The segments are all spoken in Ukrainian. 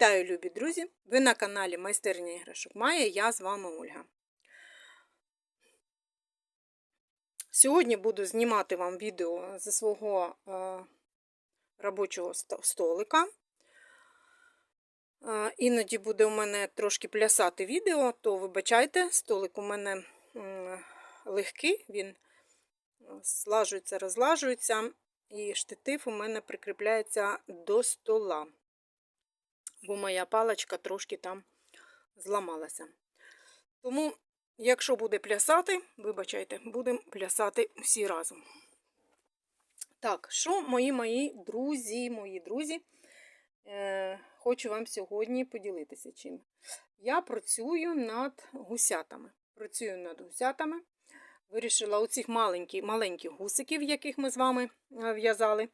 Вітаю, любі друзі! Ви на каналі Майстерня іграшок Майя, я з вами Ольга. Сьогодні буду знімати вам відео зі свого е, робочого столика. Е, іноді буде у мене трошки плясати відео, то вибачайте, столик у мене м, легкий, він е, слажується, розлажується, і штатив у мене прикріпляється до стола бо моя паличка трошки там зламалася. Тому, якщо буде плясати, вибачайте, будемо плясати всі разом. Так, що мої мої друзі, мої друзі, е, хочу вам сьогодні поділитися чим. Я працюю над гусятами. Працюю над гусятами. Вирішила оцих маленьких, маленьких гусиків, яких ми з вами е, в'язали.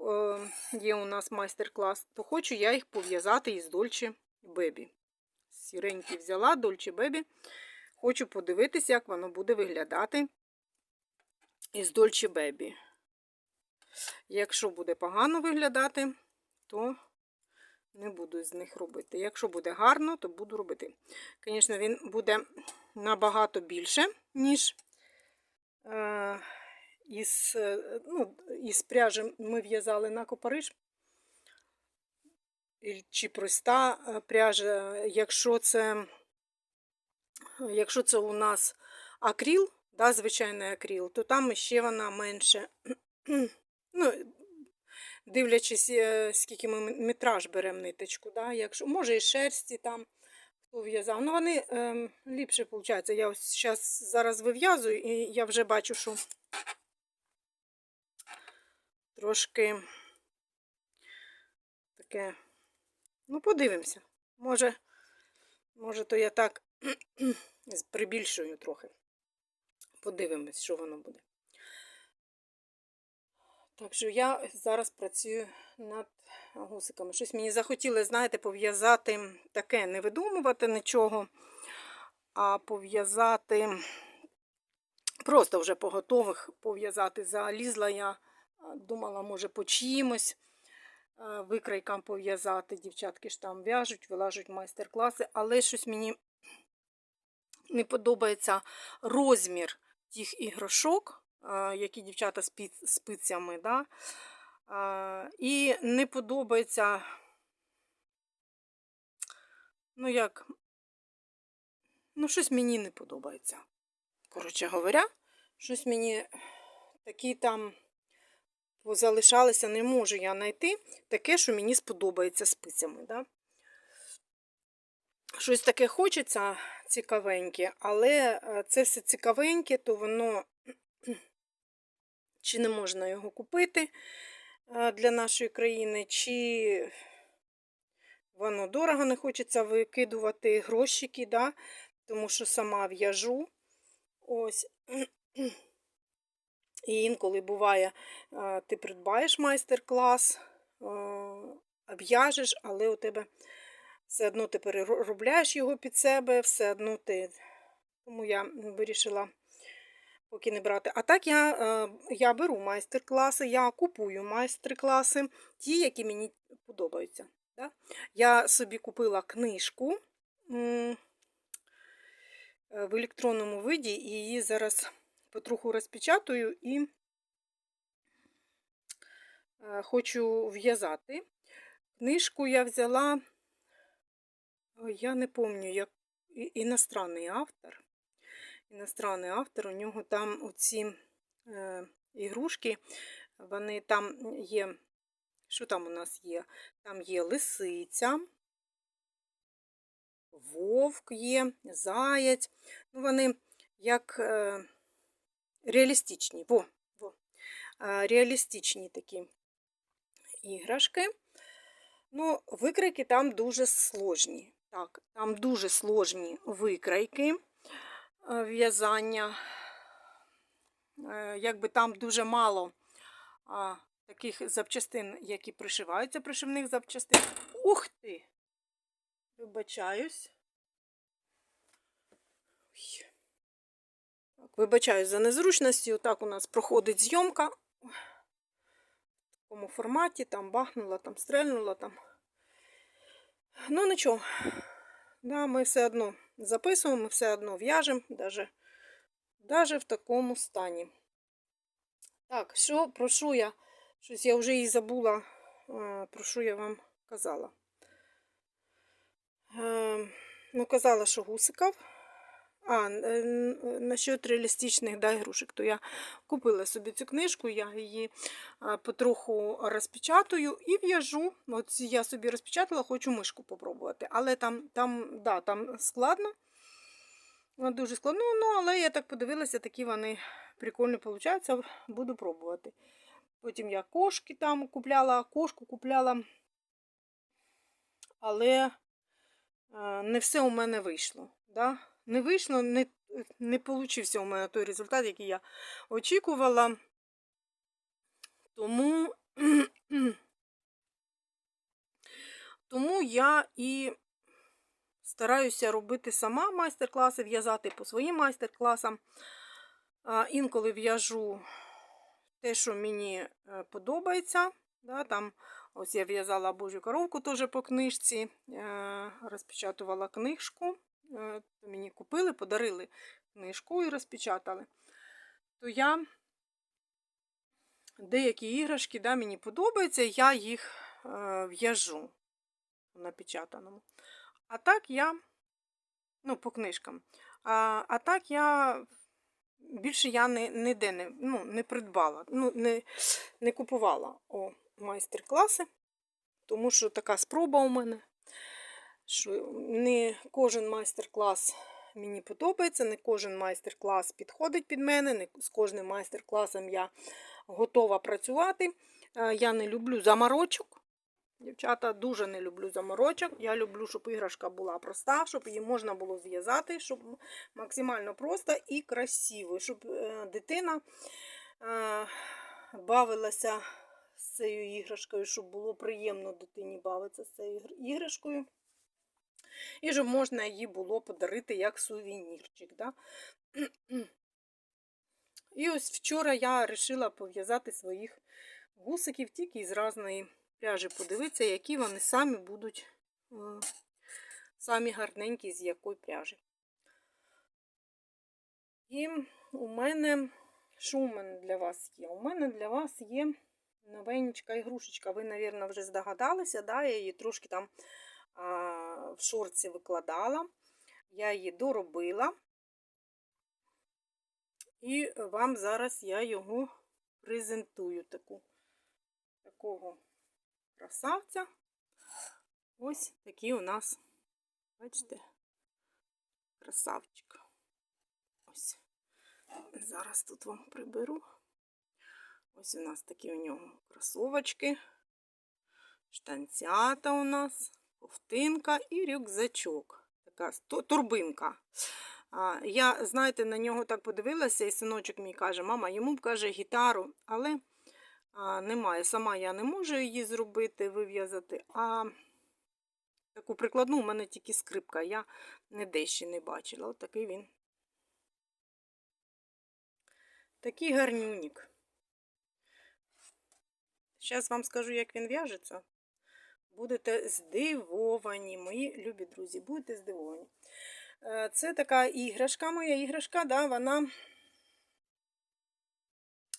Е, Є у нас майстер-клас, то хочу я їх пов'язати із Дольче Бебі. Сіренькі взяла Дольче Бебі. Хочу подивитися, як воно буде виглядати із Дольче Бебі. Якщо буде погано виглядати, то не буду з них робити. Якщо буде гарно, то буду робити. Звісно, він буде набагато більше, ніж е, із, е, ну, із пряжі ми в'язали на копариш. Чи проста е, пряжа, якщо це, якщо це у нас акріл, да, звичайний акріл, то там ще вона менше. Ну, дивлячись, е, скільки ми метраж беремо ниточку. Да, якщо, може і шерсті там хто. Ну, вони е, ліпше виходить. Я ось зараз вив'язую, і я вже бачу, що трошки таке. Ну, подивимося. Може, може, то я так прибільшую трохи. Подивимось, що воно буде. Так що я зараз працюю над гусиками. Щось мені захотілося, знаєте, пов'язати таке, не видумувати нічого, а пов'язати просто вже по готових пов'язати. Залізла я, думала, може, по чимось викрайкам пов'язати. Дівчатки ж там в'яжуть, вилажуть майстер-класи, але щось мені не подобається розмір тих іграшок, які дівчата з спицями. Да? І не подобається, ну як, ну щось мені не подобається. Коротше говоря, щось мені такі там залишалися, не можу я знайти таке, що мені сподобається спицями. Да? Щось таке хочеться цікавеньке, але е, це все цікавеньке, то воно чи не можна його купити е, для нашої країни, чи воно дорого не хочеться викидувати грошики, да? тому що сама в'яжу. Ось. І інколи буває, е, ти придбаєш майстер-клас, е, в'яжеш, але у тебе все одно ти переробляєш його під себе, все одно ти. Тому я вирішила поки не брати. А так я, е, я беру майстер-класи, я купую майстер-класи, ті, які мені подобаються. Да? Я собі купила книжку в електронному виді, і її зараз потроху розпечатую і е, хочу в'язати. Книжку я взяла, я не пам'ятаю, як іностранний автор. Іностранний автор, у нього там оці е, ігрушки, вони там є. Що там у нас є? Там є лисиця, вовк є, заяць. Ну, вони як е, реалістичні. Во, во. Реалістичні такі іграшки. Ну, викрайки там дуже сложні. Так, там дуже сложні викрайки е, в'язання. Е, Якби там дуже мало а, таких запчастин, які пришиваються, пришивних запчастин. Ух ти! Вибачаюсь. Ой. Так, вибачаюсь за незручності. Отак у нас проходить зйомка. В такому форматі, там бахнула, там стрельнула, там Ну, нічого. Да, ми все одно записуємо, ми все одно в'яжемо, даже, даже в такому стані. Так, що, про що я? Щось я вже і забула, е, про що я вам казала. Е, Ну, казала, що гусиків. А, е, насчет реалістичних да, ігрушек, то я купила собі цю книжку, я її потроху розпечатую і в'яжу. От я собі розпечатала, хочу мишку попробувати. Але там, там, да, там складно. Ну, Дуже складно, ну, але я так подивилася, такі вони прикольно получаються, буду пробувати. Потім я кошки там купляла, кошку купляла. Але е, не все у мене вийшло. Да? Не вийшло, не, не получився у мене той результат, який я очікувала. Тому, тому я і стараюся робити сама майстер-класи, в'язати по своїм майстер-класам. Інколи в'яжу те, що мені е, подобається. Да, там ось я в'язала Божу коровку теж по книжці, е, розпечатувала книжку. Е, Мені купили, подарили книжку і розпечатали. То я деякі іграшки да, мені подобаються, я їх е, в'яжу напечатаному. А так я, ну, по книжкам. А, а так я більше я не, ніде не, ну, не придбала, ну, не, не купувала майстер-класи, тому що така спроба у мене, що не кожен майстер-клас мені подобається, не кожен майстер-клас підходить під мене, не з кожним майстер-класом я готова працювати. Е, Я не люблю заморочок. Дівчата, дуже не люблю заморочок. Я люблю, щоб іграшка була проста, щоб її можна було зв'язати, щоб максимально просто і красиво, щоб е, дитина е, бавилася з цією іграшкою, щоб було приємно дитині бавитися з цією іграшкою. І щоб можна її було подарити як сувенірчик. Да? І ось вчора я вирішила пов'язати своїх гусиків тільки із різної пряжі. Подивитися, які вони самі будуть е, самі гарненькі, з якої пряжі. І у мене, що у мене для вас є? У мене для вас є новенька ігрушечка. Ви, мабуть, вже здогадалися, да? я її трошки там в шорці викладала. Я її доробила. І вам зараз я його презентую таку, такого красавця. Ось такий у нас, бачите, красавчик. Ось. Зараз тут вам приберу. Ось у нас такі у нього кросовочки, штанцята у нас, ковтинка і рюкзачок. Така турбинка. Я, знаєте, на нього так подивилася, і синочок мій каже, мама, йому б каже гітару, але немає. Сама я не можу її зробити, вив'язати. А таку прикладну у мене тільки скрипка. Я ніде ще не бачила. От такий він. Такий гарнюнік. Зараз вам скажу, як він в'яжеться. Будете здивовані, мої любі друзі, будете здивовані. Е, Це така іграшка, моя іграшка, да, вона.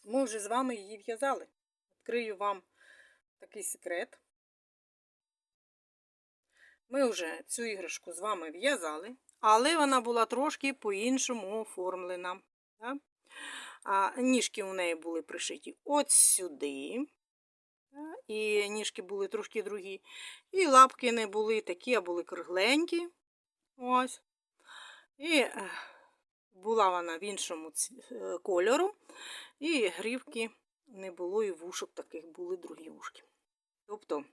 Ми вже з вами її в'язали. Відкрию вам такий секрет. Ми вже цю іграшку з вами в'язали, але вона була трошки по-іншому оформлена. Да? А, ніжки у неї були пришиті от сюди. І ніжки були трошки другі. І лапки не були такі, а були кругленькі. Ось. І е, була вона в іншому е, кольору. І грівки не було, і вушок таких були другі вушки. Тобто,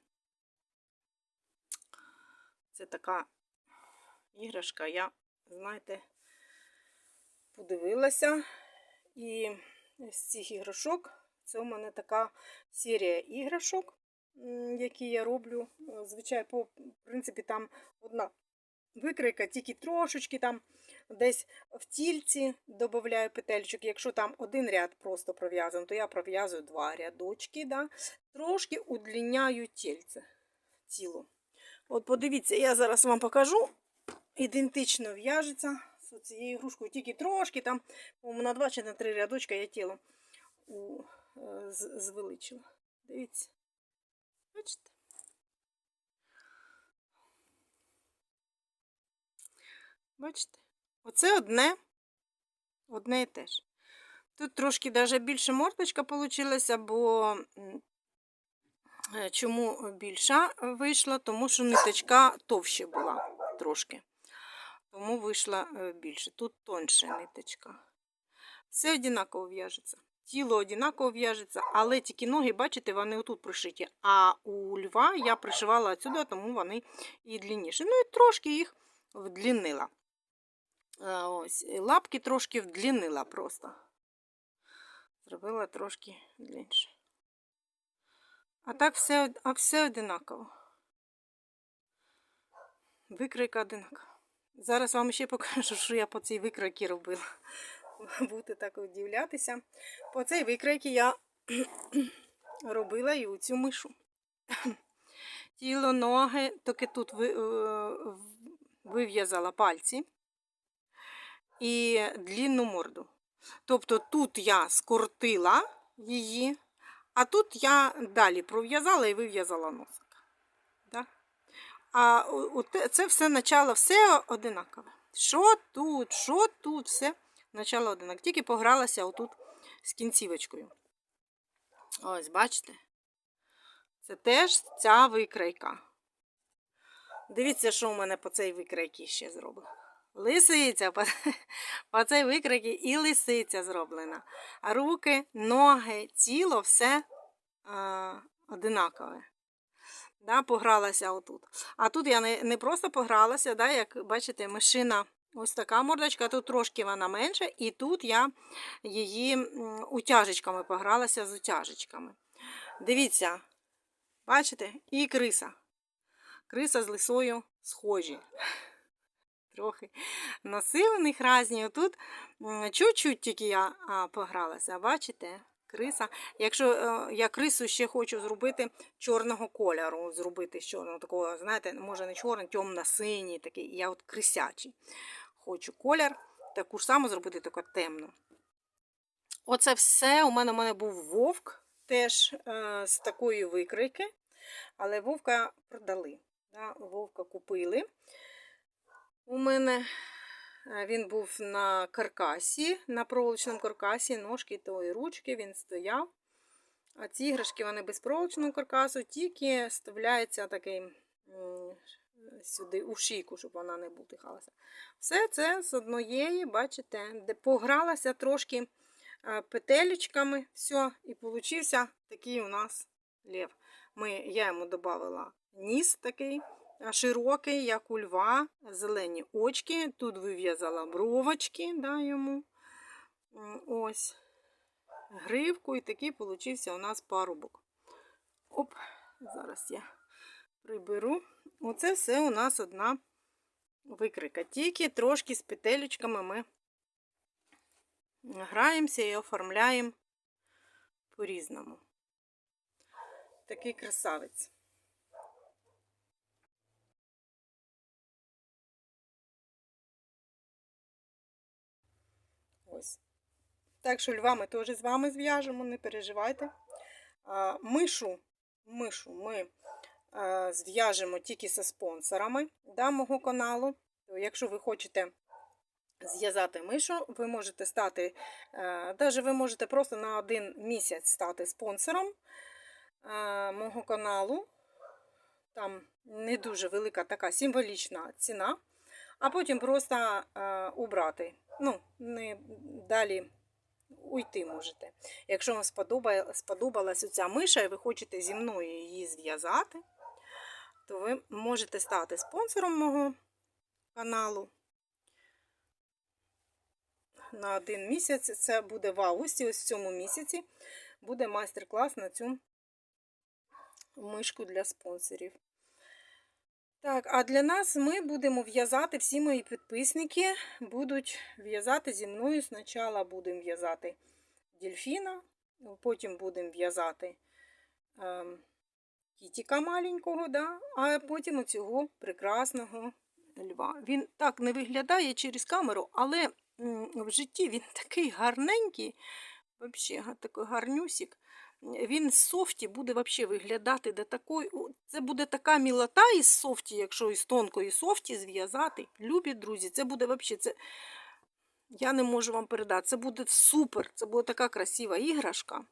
це така іграшка, я, знаєте, подивилася. І з цих іграшок це у мене така серія іграшок, які я роблю. Е, Звичайно, по принципі, там одна викройка, тільки трошечки там десь в тільці додаю петельчик. Якщо там один ряд просто пров'язаний, то я пров'язую два рядочки. Да? Трошки удлиняю тільце, тіло. От подивіться, я зараз вам покажу. Ідентично в'яжеться з цією ігрушкою, тільки трошки там, на два чи на три рядочка я тіло звеличила. Дивіться. Бачите? Бачите? Оце одне, одне і те ж. Тут трошки даже більше мордочка вийшла, бо е, чому більша вийшла? Тому що ниточка товще була трошки. Тому вийшла е, більше. Тут тонше ниточка. Все однаково в'яжеться. Тіло однаково в'яжеться, але тільки ноги, бачите, вони отут пришиті. А у льва я пришивала отсюди, тому вони і длинніші. Ну і трошки їх вдлінила. Е, Ось, лапки трошки вдлінила просто. Зробила трошки длинніше. А так все, а все одинаково. Викройка одинакова. Зараз вам ще покажу, що я по цій викройці робила. Будете так удивлятися. По цій викройці я робила і у цю мишу. Тіло, ноги, тільки тут е, вив'язала пальці і длінну морду. Тобто тут я скоротила її, а тут я далі пров'язала і вив'язала носик. А це все начало, все одинакове. Що тут, що тут, все начало одинакове. Тільки погралася отут з кінцівочкою. Ось, бачите? Це теж ця викрайка. Дивіться, що у мене по цій викрайці ще зроблено. Лисиця, по, по цій викрайці і лисиця зроблена. А руки, ноги, тіло все а, одинакове. Да, погралася отут. А тут я не, не просто погралася, да, як бачите, машина ось така мордочка, тут трошки вона менша, і тут я її утяжечками погралася з утяжечками. Дивіться, бачите, і криса. Криса з лисою схожі. Трохи носи у них різні. Тут чуть-чуть тільки я погралася, бачите? Криса. Якщо е, я крису ще хочу зробити чорного кольору, зробити з чорного такого, знаєте, може не чорний, темно-синій такий. Я от крисячий. Хочу колір, таку ж саму зробити таку темну. Оце все. У мене, у мене був вовк теж е, з такої викройки, але вовка продали. Да, вовка купили. У мене е, він був на каркасі, на проволочному каркасі, ножки то і ручки, він стояв. А ці іграшки вони без проволочного каркасу, тільки вставляється такий сюди у шийку, щоб вона не бултихалася. Все це з однієї, бачите, де погралася трошки е, петелечками, все, і получився такий у нас лев. Ми, я йому додавала ніс такий широкий, як у льва, зелені очки. Тут вив'язала бровочки да, йому. Ось гривку, і такий получився у нас парубок. Оп, зараз я приберу. Оце все у нас одна викрика. Тільки трошки з петелечками ми граємося і оформляємо по-різному. Такий красавець. Так що льва ми теж з вами зв'яжемо, не переживайте. А, Мишу, мишу ми зв'яжемо тільки зі спонсорами да, мого каналу. Якщо ви хочете зв'язати мишу, ви можете стати, навіть ви можете просто на один місяць стати спонсором мого каналу. Там не дуже велика така символічна ціна, а потім просто убрати. Ну, не далі уйти можете. Якщо вам сподобає, сподобалась ця миша і ви хочете зі мною її зв'язати, то ви можете стати спонсором мого каналу. На один місяць це буде в августі, ось в цьому місяці буде майстер-клас на цю мишку для спонсорів. Так, а для нас ми будемо в'язати, всі мої підписники будуть в'язати зі мною. Спочатку будемо в'язати дельфіна, потім будемо в'язати ем, кітіка маленького, да? а потім оцього прекрасного льва. Він так не виглядає через камеру, але в житті він такий гарненький, га- такий гарнюсик. Він з софті буде вообще виглядати до такої. Це буде така мілота із софті, якщо із тонкої софті зв'язати. Любі друзі, це буде вообще. Це... Я не можу вам передати. Це буде супер. Це буде така красива іграшка.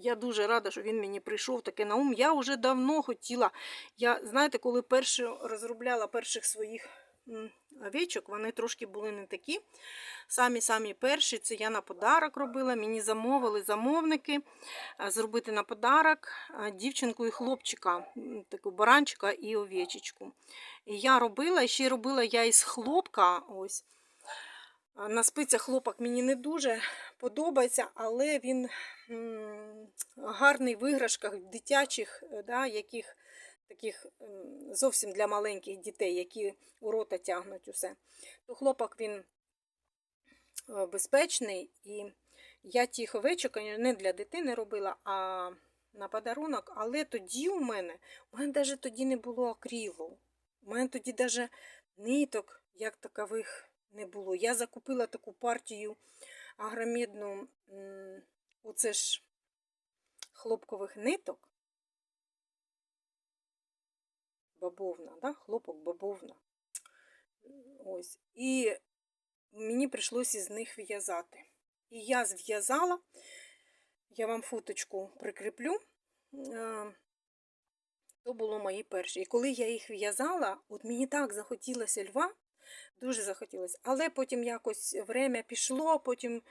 Я дуже рада, що він мені прийшов таке на ум. Я вже давно хотіла. Я, знаєте, коли перше розробляла перших своїх овечок, вони трошки були не такі. Самі-самі перші, це я на подарок робила. Мені замовили замовники зробити на подарок дівчинку і хлопчика, таку баранчика і овечечку. І я робила, і ще робила я із хлопка. ось. На спицях хлопок мені не дуже подобається, але він гарний в іграшках дитячих, е, да, яких таких зовсім для маленьких дітей, які у рота тягнуть усе. То хлопок він е, безпечний, і я тих овечок не для дитини робила, а на подарунок. Але тоді у мене, у мене навіть тоді не було акрилу. У мене тоді навіть ниток, як такових, не було. Я закупила таку партію агромідну, оце ж хлопкових ниток. Бабовна, да? хлопок бабовна. Ось. І мені прийшлося із них в'язати. І я зв'язала, я вам фоточку прикріплю. е, То було мої перші. І коли я їх в'язала, от мені так захотілося льва, дуже захотілося. Але потім якось время пішло, потім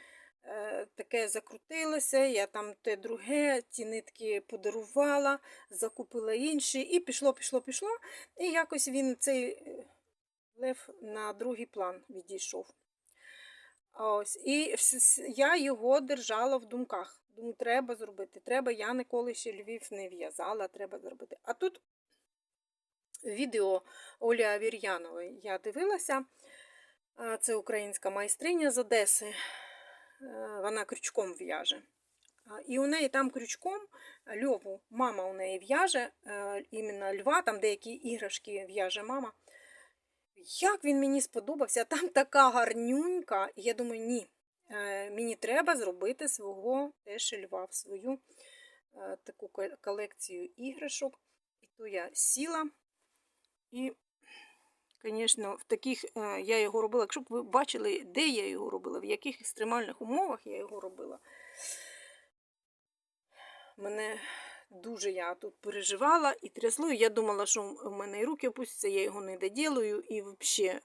е, таке закрутилося, я там те друге, ті нитки подарувала, закупила інші, і пішло, пішло, пішло. І якось він цей е, лев на другий план відійшов. Ось. І я його держала в думках. Думаю, треба зробити. Треба, я ніколи ще Львів не в'язала, треба зробити. А тут відео Олі Авір'янової я дивилася. Це українська майстриня з Одеси. Е, Вона крючком в'яже. І у неї там крючком льову мама у неї в'яже, е, іменно льва, там деякі іграшки в'яже мама. Як він мені сподобався, там така гарнюнька. Я думаю, ні, е, мені треба зробити свого теж льва в свою е, таку колекцію іграшок. І то я сіла і, звісно, в таких е, я його робила. Якщо б ви бачили, де я його робила, в яких екстремальних умовах я його робила. Мене дуже я тут переживала і трясло. Я думала, що в мене і руки опустяться, я його не доділаю і взагалі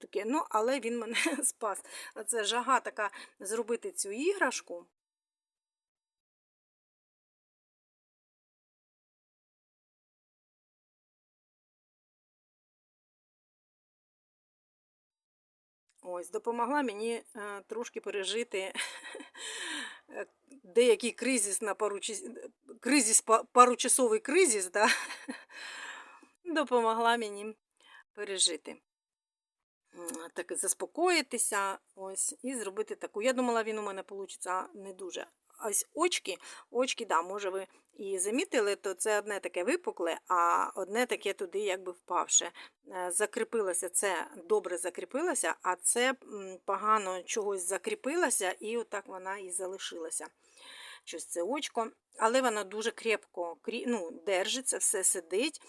таке. Ну, але він мене спас. А це жага така зробити цю іграшку. Ось, допомогла мені е, трошки пережити е, деякий кризис на пару кризис, па- паручасовий кризис, да? допомогла мені пережити. Так заспокоїтися ось, і зробити таку. Я думала, він у мене вийде не дуже. Ось очки, очки, да, може, ви і замітили, то це одне таке випукле, а одне таке туди якби впавше. Е, Закріпилося, це добре закріпилося, а це погано чогось закріпилося, і отак вона і залишилася. Щось це очко. Але вона дуже крепко ну, держиться, все сидить.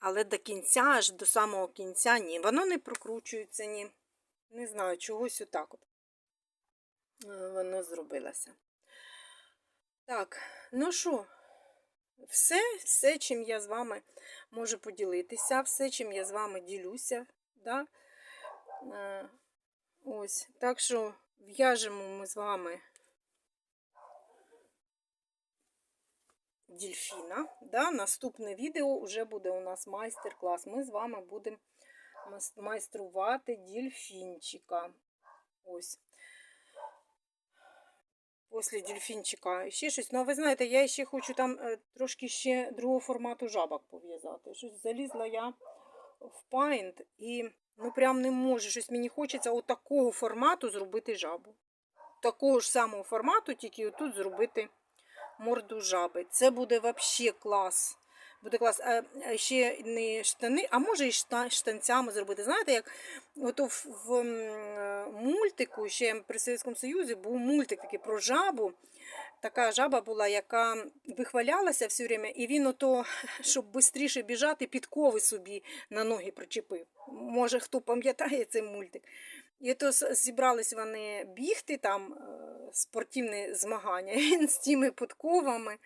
Але до кінця, аж до самого кінця, ні. Воно не прокручується, ні. Не знаю, чогось отак от е, воно зробилося. Так, ну що, все, все, чим я з вами можу поділитися, все, чим я з вами ділюся. Да? Е, Ось, так що в'яжемо ми з вами дільфіна. Да? Наступне відео вже буде у нас майстер-клас. Ми з вами будемо майструвати дільфінчика. Ось. Після дельфінчика ще щось. Ну, ви знаєте, я ще хочу там е, трошки ще другого формату жабок пов'язати. Щось залізла я в Paint і ну прям не можу. Щось мені хочеться отакого формату зробити жабу. Такого ж самого формату, тільки отут зробити морду жаби. Це буде взагалі клас. Буде клас. А а ще не штани, а може і штанцями зробити. Знаєте, як ото в, в е, мультику, ще при Совєтському Союзі був мультик такий про жабу. Така жаба була, яка вихвалялася все время, і він ото, щоб швидше біжати, підкови собі на ноги причепив. Може, хто пам'ятає цей мультик. І то зібрались вони бігти, там е, спортивні змагання. З тими подковами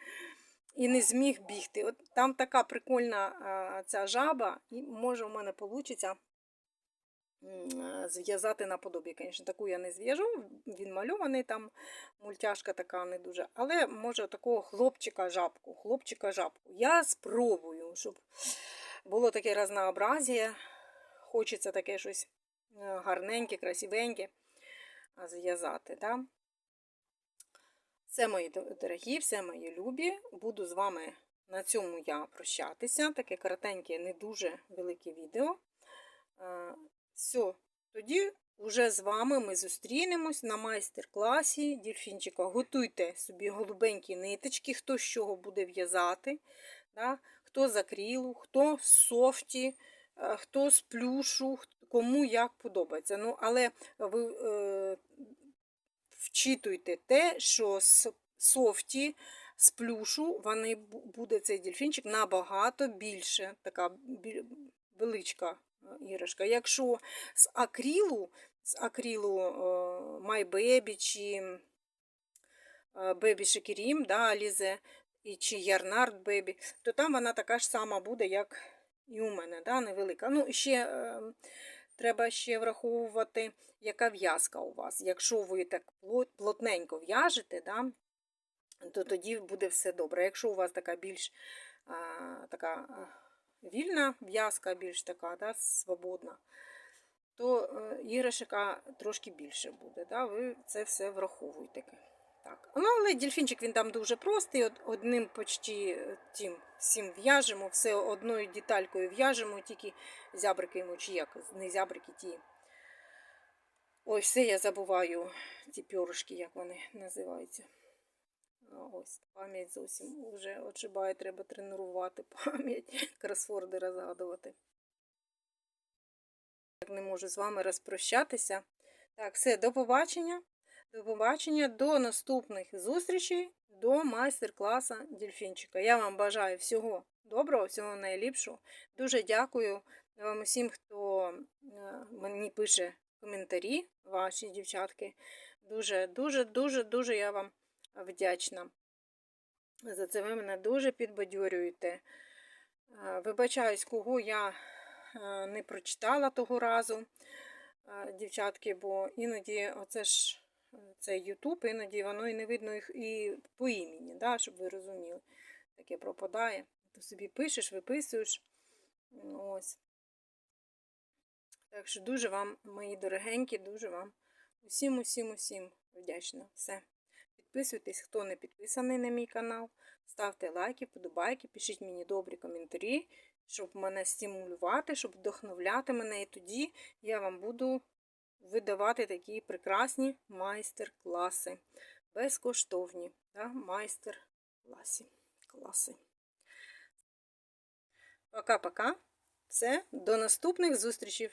і не зміг бігти. От там така прикольна ця жаба, і може в мене вийде зв'язати наподобі. Звісно, таку я не зв'яжу, він мальований там, мультяшка така не дуже. Але може такого хлопчика жабку, хлопчика жабку. Я спробую, щоб було таке разнообразія. Хочеться таке щось е, гарненьке, красивеньке зв'язати. Да? Все мої дорогі, все мої любі. Буду з вами на цьому я прощатися. Таке коротеньке, не дуже велике відео. Все, тоді вже з вами ми зустрінемось на майстер-класі дільфінчика. Готуйте собі голубенькі ниточки, хто з чого буде в'язати. Да? Хто з акрилу, хто з софті, е, хто з плюшу, кому як подобається. Ну, але ви е, вчитуйте те, що з софті, з плюшу вони буде цей дельфінчик набагато більше, така величка е, іграшка. Якщо з акрилу, з акрилу е, Baby чи е, Baby Шекерім, да, Алізе, і чи Ярнард Бебі, то там вона така ж сама буде, як і у мене, да, невелика. Ну, ще е, треба ще враховувати, яка в'язка у вас. Якщо ви так плотненько в'яжете, да, то тоді буде все добре. Якщо у вас така більш а, така вільна в'язка, більш така да, свободна, то е, іграшка трошки більше буде. Да? Ви це все враховуйте. Так. Ну, але дельфінчик він там дуже простий, од- одним почти е, тим всім в'яжемо, все одною деталькою в'яжемо, тільки зябрики йому чи як, не зябрики ті. Ой, все я забуваю, ті пьорушки, як вони називаються. Ось, пам'ять зовсім вже отшибає, треба тренувати пам'ять, кросворди розгадувати. Не можу з вами розпрощатися. Так, все, до побачення. До побачення, до наступних зустрічей, до майстер-класа дельфінчика. Я вам бажаю всього доброго, всього найліпшого. Дуже дякую вам усім, хто е, мені пише коментарі, ваші дівчатки. Дуже, дуже, дуже, дуже я вам вдячна. За це ви мене дуже підбадьорюєте. Е, Вибачаюсь, кого я е, не прочитала того разу, дівчатки, бо іноді оце ж е, це Ютуб, іноді воно і не видно їх і по імені, да, щоб ви розуміли. Таке пропадає. Ти собі пишеш, виписуєш. Ось. Так що дуже вам, мої дорогенькі, дуже вам усім, усім, усім вдячна. Все. Підписуйтесь, хто не підписаний на мій канал. Ставте лайки, подобайки, пишіть мені добрі коментарі, щоб мене стимулювати, щоб вдохновляти мене. І тоді я вам буду видавати такі прекрасні майстер-класи. Безкоштовні. Да? Майстер-класи. Класи. Пока-пока. Все, до наступних зустрічей.